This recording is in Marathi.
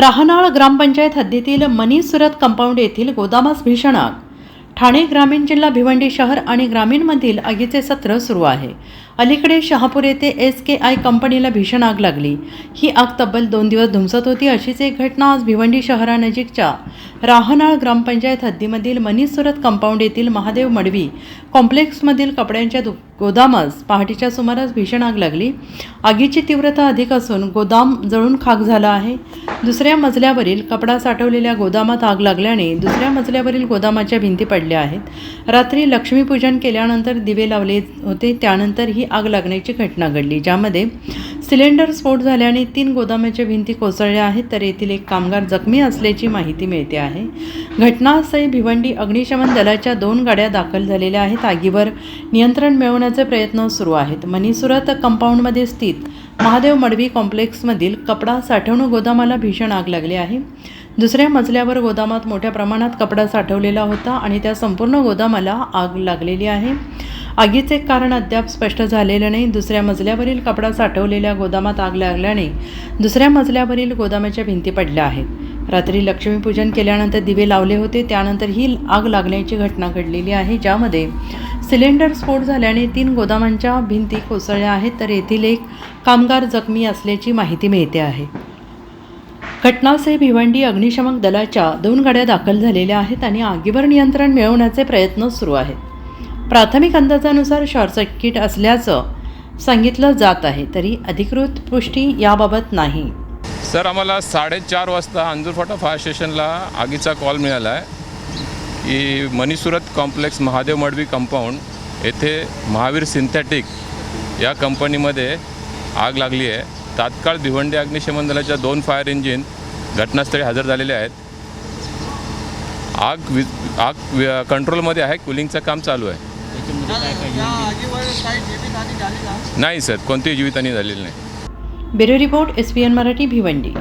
राहनाळ ग्रामपंचायत हद्दीतील मनी सुरत कंपाऊंड येथील गोदामास भीषण आग. ठाणे ग्रामीण जिल्हा भिवंडी शहर आणि ग्रामीणमधील आगीचे सत्र सुरू आहे. अलीकडे शहापूर येथे एस के आय कंपनीला भीषण आग लागली. ही आग तब्बल दोन दिवस धुमसत होती अशीच एक घटना आज भिवंडी शहरानजीकच्या राहनाळ ग्रामपंचायत हद्दीमधील मनी सुरत कंपाऊंड येथील महादेव मडवी कॉम्प्लेक्समधील कपड्यांच्या दु गोदामास पहाटेच्या सुमारास भीषण आग लागली. आगीची तीव्रता अधिक असून गोदाम जळून खाक झाला आहे. दुसऱ्या मजल्यावरील कपडा साठवलेल्या गोदामात आग लागल्याने दुसऱ्या मजल्यावरील गोदामाच्या भिंती पडल्या आहेत. रात्री लक्ष्मीपूजन केल्यानंतर दिवे लावले होते. त्यानंतर ही आग लागण्याची घटना घडली ज्यामध्ये सिलेंडर स्फोट झाल्याने तीन गोदामाच्या भिंती कोसळल्या आहेत. तर येथील एक कामगार जखमी असल्याची माहिती मिळते आहे. घटनास्थळी भिवंडी अग्निशमन दलाच्या दोन गाड्या दाखल झालेल्या आहेत. आगीवर नियंत्रण मिळवण्याचे प्रयत्न सुरू आहेत. मनीसुरत कंपाऊंडमध्ये स्थित महादेव मडवी कॉम्प्लेक्समधील कपडा साठवणूक गोदामाला भीषण आग लागली आहे. दुसऱ्या मजल्यावर गोदामात मोठ्या प्रमाणात कपडा साठवलेला होता आणि त्या संपूर्ण गोदामाला आग लागलेली आहे. आगीचे कारण अद्याप स्पष्ट झालेलं नाही. दुसऱ्या मजल्यावरील कपडा साठवलेल्या गोदामात आग लागल्याने दुसऱ्या मजल्यावरील गोदामाच्या भिंती पडल्या आहेत. रात्री लक्ष्मीपूजन केल्यानंतर दिवे लावले होते. त्यानंतर ही आग लागण्याची घटना घडलेली आहे ज्यामध्ये सिलेंडर स्फोट झाल्याने तीन गोदामांच्या भिंती कोसळल्या आहेत. तर येथील एक कामगार जखमी असल्याची माहिती मिळते आहे. खटनावसे भिवंडी अग्निशमक दलाच्या दोन गाड्या दाखल झालेल्या आहेत आणि आगीवर नियंत्रण मिळवण्याचे प्रयत्न सुरू आहेत. प्राथमिक अंदाजानुसार शॉर्ट सर्किट असल्याचं सांगितलं जात आहे तरी अधिकृत पुष्टी याबाबत नाही. सर आम्हाला साडेचार वाजता अंजूरफाटा फायर स्टेशनला आगीचा कॉल मिळाला आहे की मनीसुरत कॉम्प्लेक्स महादेव मडवी कंपाऊंड येथे महावीर सिंथॅटिक या कंपनीमध्ये आग लागली आहे. तात्काळ भिवंडी अग्निशमन दलाच्या दोन फायर इंजिन घटनास्थळी हजर झालेले आहेत. आग वि आग कंट्रोलमध्ये आहे कुलिंगचं काम चालू आहे. नाही सर कोणतीही जीवितहानी झालेली नाही. Bureau report S P N Marathi Bhiwandi.